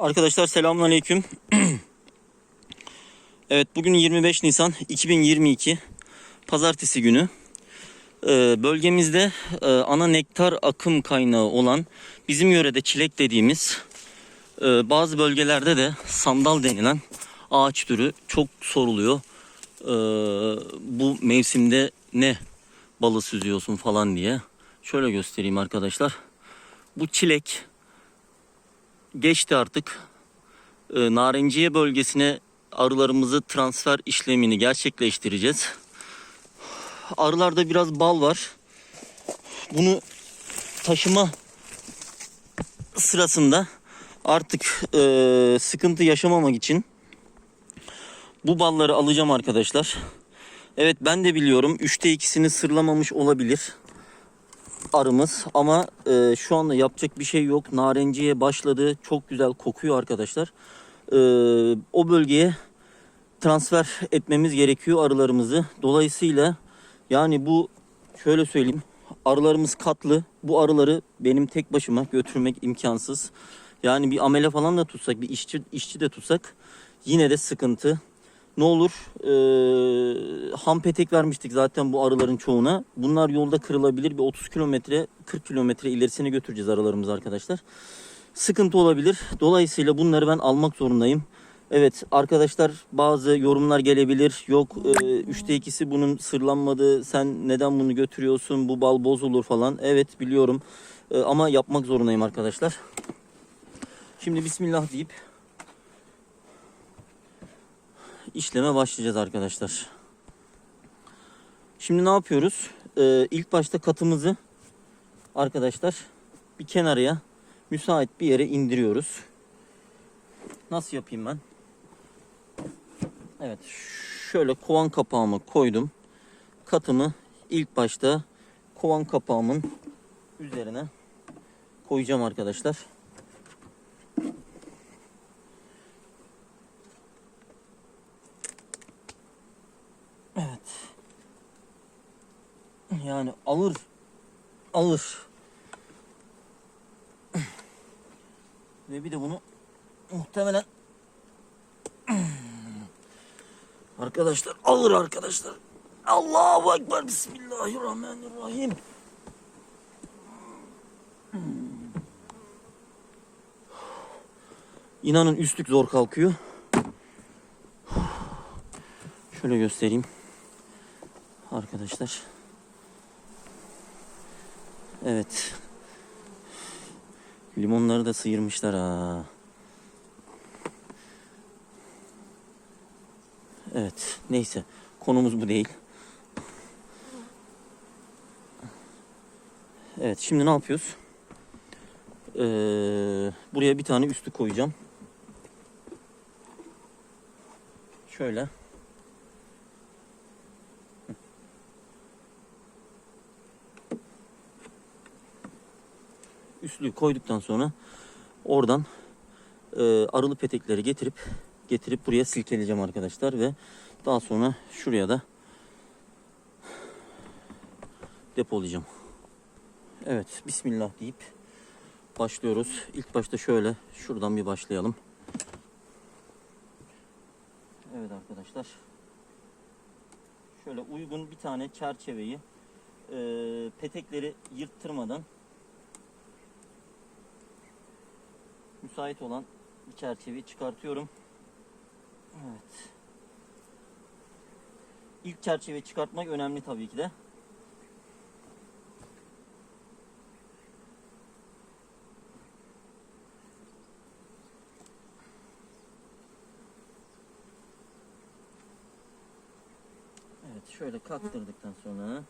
Arkadaşlar selamünaleyküm. evet bugün 25 Nisan 2022 Pazartesi günü. Ee, bölgemizde e, ana nektar akım kaynağı olan bizim yörede çilek dediğimiz e, bazı bölgelerde de sandal denilen ağaç türü çok soruluyor. Ee, bu mevsimde ne balı süzüyorsun falan diye. Şöyle göstereyim arkadaşlar. Bu çilek geçti artık. Ee, Narenciye bölgesine arılarımızı transfer işlemini gerçekleştireceğiz. Arılarda biraz bal var. Bunu taşıma sırasında artık e, sıkıntı yaşamamak için bu balları alacağım arkadaşlar. Evet ben de biliyorum 3'te 2'sini sırlamamış olabilir arımız ama e, şu anda yapacak bir şey yok. Narenciye başladı. Çok güzel kokuyor arkadaşlar. E, o bölgeye transfer etmemiz gerekiyor arılarımızı. Dolayısıyla yani bu şöyle söyleyeyim. Arılarımız katlı. Bu arıları benim tek başıma götürmek imkansız. Yani bir amele falan da tutsak, bir işçi işçi de tutsak yine de sıkıntı. Ne olur eee, ham petek vermiştik zaten bu arıların çoğuna. Bunlar yolda kırılabilir. Bir 30 kilometre 40 kilometre ilerisine götüreceğiz arılarımızı arkadaşlar. Sıkıntı olabilir. Dolayısıyla bunları ben almak zorundayım. Evet arkadaşlar bazı yorumlar gelebilir. Yok e, üçte ikisi bunun sırlanmadı. Sen neden bunu götürüyorsun? Bu bal bozulur falan. Evet biliyorum. E, ama yapmak zorundayım arkadaşlar. Şimdi bismillah deyip işleme başlayacağız arkadaşlar. Şimdi ne yapıyoruz? Ee, ilk başta katımızı arkadaşlar bir kenarıya müsait bir yere indiriyoruz. Nasıl yapayım ben? Evet şöyle kovan kapağımı koydum. Katımı ilk başta kovan kapağımın üzerine koyacağım arkadaşlar. Evet. Yani alır. Alır. Ve bir de bunu muhtemelen arkadaşlar alır arkadaşlar. Allahu Ekber Bismillahirrahmanirrahim. İnanın üstlük zor kalkıyor. Şöyle göstereyim. Arkadaşlar. Evet. Limonları da sıyırmışlar ha. Evet. Neyse. Konumuz bu değil. Evet. Şimdi ne yapıyoruz? Ee, buraya bir tane üstü koyacağım. Şöyle. üstlüğü koyduktan sonra oradan e, arılı petekleri getirip getirip buraya silkeleyeceğim arkadaşlar ve daha sonra şuraya da depolayacağım. Evet bismillah deyip başlıyoruz. İlk başta şöyle şuradan bir başlayalım. Evet arkadaşlar. Şöyle uygun bir tane çerçeveyi e, petekleri yırttırmadan müsait olan bir çerçeveyi çıkartıyorum. Evet. İlk çerçeveyi çıkartmak önemli tabii ki de. Evet şöyle kaktırdıktan sonra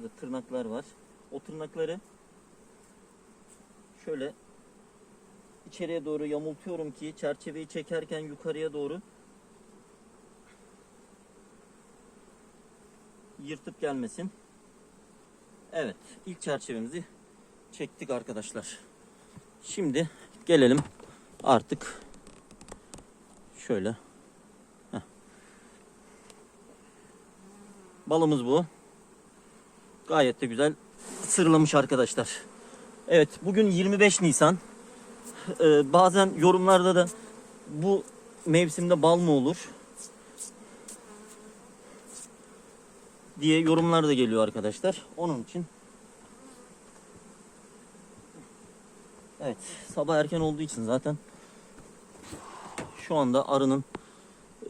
Şurada tırnaklar var. O tırnakları şöyle içeriye doğru yamultuyorum ki çerçeveyi çekerken yukarıya doğru yırtıp gelmesin. Evet, ilk çerçevemizi çektik arkadaşlar. Şimdi gelelim artık şöyle Balımız bu. Gayet de güzel sırlamış arkadaşlar. Evet bugün 25 Nisan. Ee, bazen yorumlarda da bu mevsimde bal mı olur? diye yorumlar da geliyor arkadaşlar. Onun için Evet, sabah erken olduğu için zaten şu anda arının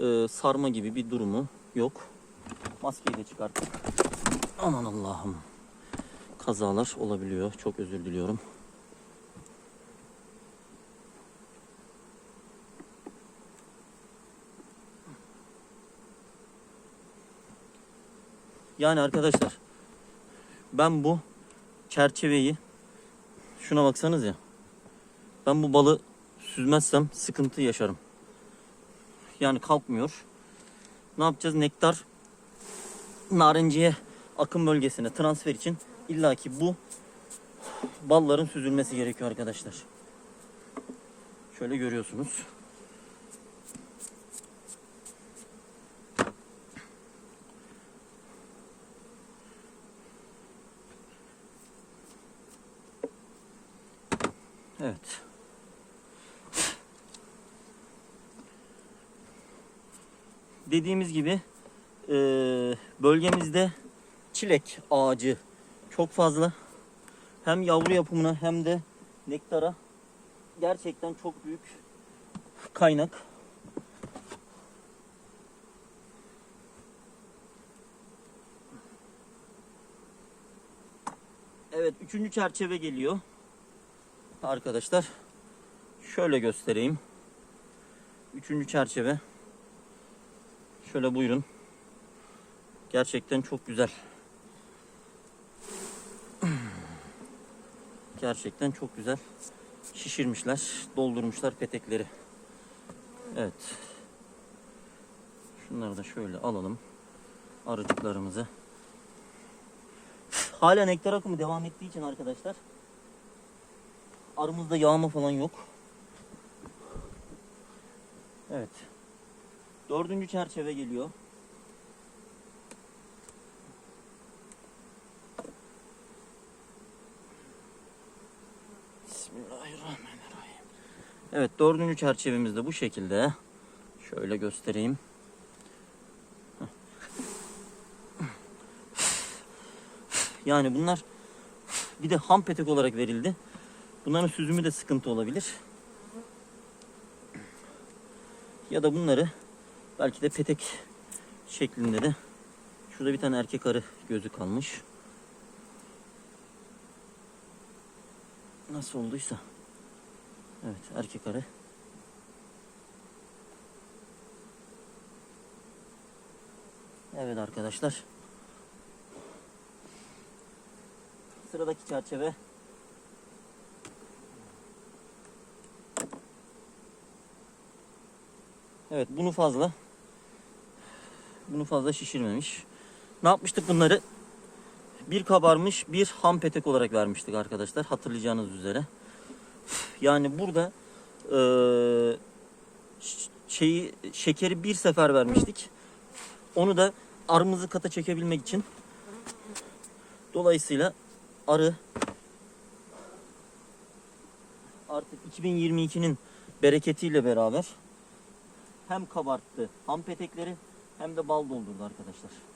e, sarma gibi bir durumu yok. Maskeyi de çıkarttık. Aman Allah'ım. Kazalar olabiliyor. Çok özür diliyorum. Yani arkadaşlar ben bu çerçeveyi şuna baksanız ya ben bu balı süzmezsem sıkıntı yaşarım. Yani kalkmıyor. Ne yapacağız? Nektar narenciye akım bölgesine transfer için illaki bu balların süzülmesi gerekiyor arkadaşlar. Şöyle görüyorsunuz. Evet. Dediğimiz gibi bölgemizde çilek ağacı çok fazla. Hem yavru yapımına hem de nektara gerçekten çok büyük kaynak. Evet, üçüncü çerçeve geliyor. Arkadaşlar, şöyle göstereyim. Üçüncü çerçeve. Şöyle buyurun. Gerçekten çok güzel. Gerçekten çok güzel şişirmişler, doldurmuşlar petekleri. Evet. Şunları da şöyle alalım. Arıcıklarımızı. Hala nektar akımı devam ettiği için arkadaşlar arımızda yağma falan yok. Evet. Dördüncü çerçeve geliyor. Evet dördüncü çerçevemiz de bu şekilde. Şöyle göstereyim. Yani bunlar bir de ham petek olarak verildi. Bunların süzümü de sıkıntı olabilir. Ya da bunları belki de petek şeklinde de şurada bir tane erkek arı gözü kalmış. Nasıl olduysa. Evet erkek arı. Evet arkadaşlar. Sıradaki çerçeve. Evet bunu fazla. Bunu fazla şişirmemiş. Ne yapmıştık bunları? Bir kabarmış bir ham petek olarak vermiştik arkadaşlar. Hatırlayacağınız üzere. Yani burada ş- şeyi şekeri bir sefer vermiştik. Onu da arımızı kata çekebilmek için dolayısıyla arı artık 2022'nin bereketiyle beraber hem kabarttı ham petekleri hem de bal doldurdu arkadaşlar.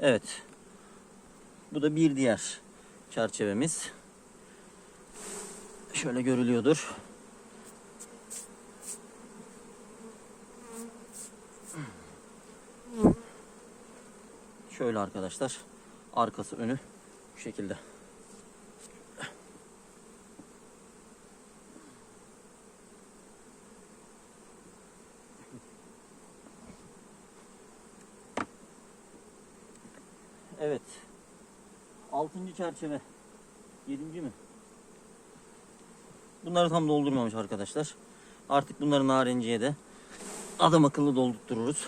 Evet. Bu da bir diğer çerçevemiz. Şöyle görülüyordur. Şöyle arkadaşlar. Arkası önü bu şekilde. Evet. Altıncı çerçeve. Yedinci mi? Bunları tam doldurmamış arkadaşlar. Artık bunları narenciye de adam akıllı doldurtururuz.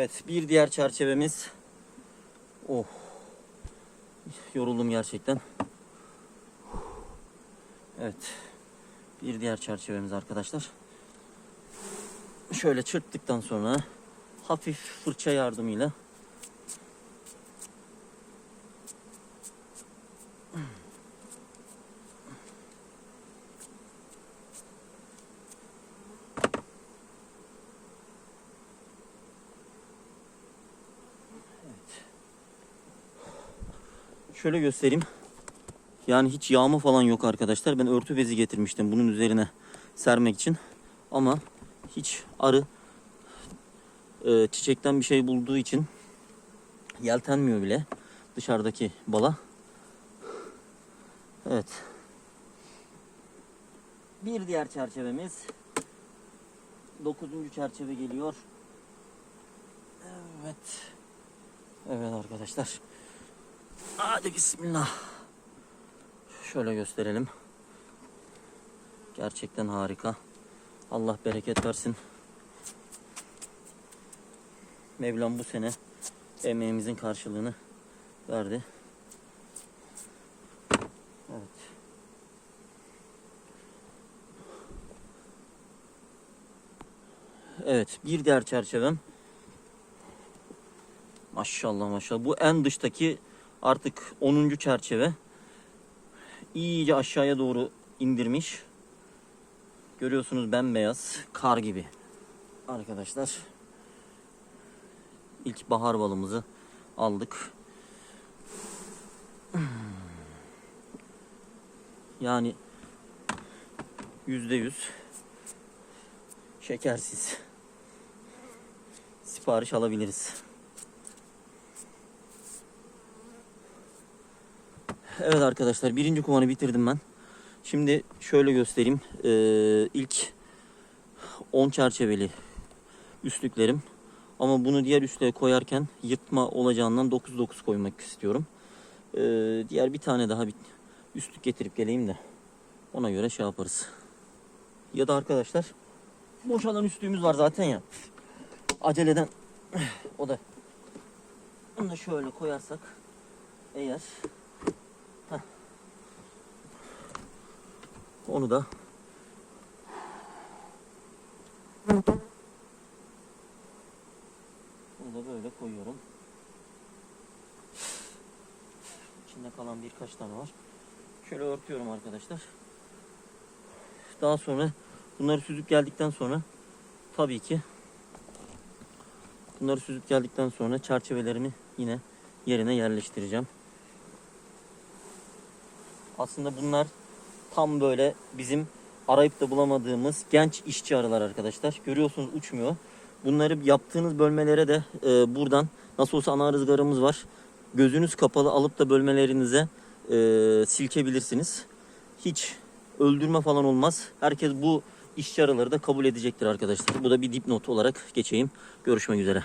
Evet bir diğer çerçevemiz. Oh. Yoruldum gerçekten. Evet. Bir diğer çerçevemiz arkadaşlar. Şöyle çırptıktan sonra hafif fırça yardımıyla Şöyle göstereyim. Yani hiç yağma falan yok arkadaşlar. Ben örtü bezi getirmiştim bunun üzerine sermek için. Ama hiç arı e, çiçekten bir şey bulduğu için yeltenmiyor bile dışarıdaki bala. Evet. Bir diğer çerçevemiz. Dokuzuncu çerçeve geliyor. Evet. Evet arkadaşlar. Hadi bismillah. Şöyle gösterelim. Gerçekten harika. Allah bereket versin. Mevlam bu sene emeğimizin karşılığını verdi. Evet. Evet, bir diğer çerçevem. Maşallah maşallah. Bu en dıştaki artık 10. çerçeve. İyice aşağıya doğru indirmiş. Görüyorsunuz bembeyaz, kar gibi. Arkadaşlar ilk bahar balımızı aldık. Yani yüzde yüz şekersiz sipariş alabiliriz. Evet arkadaşlar birinci kovanı bitirdim ben. Şimdi şöyle göstereyim. Ee, ilk 10 çerçeveli üstlüklerim. Ama bunu diğer üstlüğe koyarken yırtma olacağından 9-9 koymak istiyorum. Ee, diğer bir tane daha bir üstlük getirip geleyim de ona göre şey yaparız. Ya da arkadaşlar boşalan üstlüğümüz var zaten ya. Aceleden o da onu da şöyle koyarsak eğer Onu da Bunu da böyle koyuyorum. İçinde kalan birkaç tane var. Şöyle örtüyorum arkadaşlar. Daha sonra bunları süzüp geldikten sonra tabii ki bunları süzüp geldikten sonra çerçevelerimi yine yerine yerleştireceğim. Aslında bunlar tam böyle bizim arayıp da bulamadığımız genç işçi arılar arkadaşlar. Görüyorsunuz uçmuyor. Bunları yaptığınız bölmelere de e, buradan nasıl olsa ana rızgarımız var. Gözünüz kapalı alıp da bölmelerinize e, silkebilirsiniz. Hiç öldürme falan olmaz. Herkes bu işçi arıları da kabul edecektir arkadaşlar. Bu da bir dipnot olarak geçeyim. Görüşmek üzere.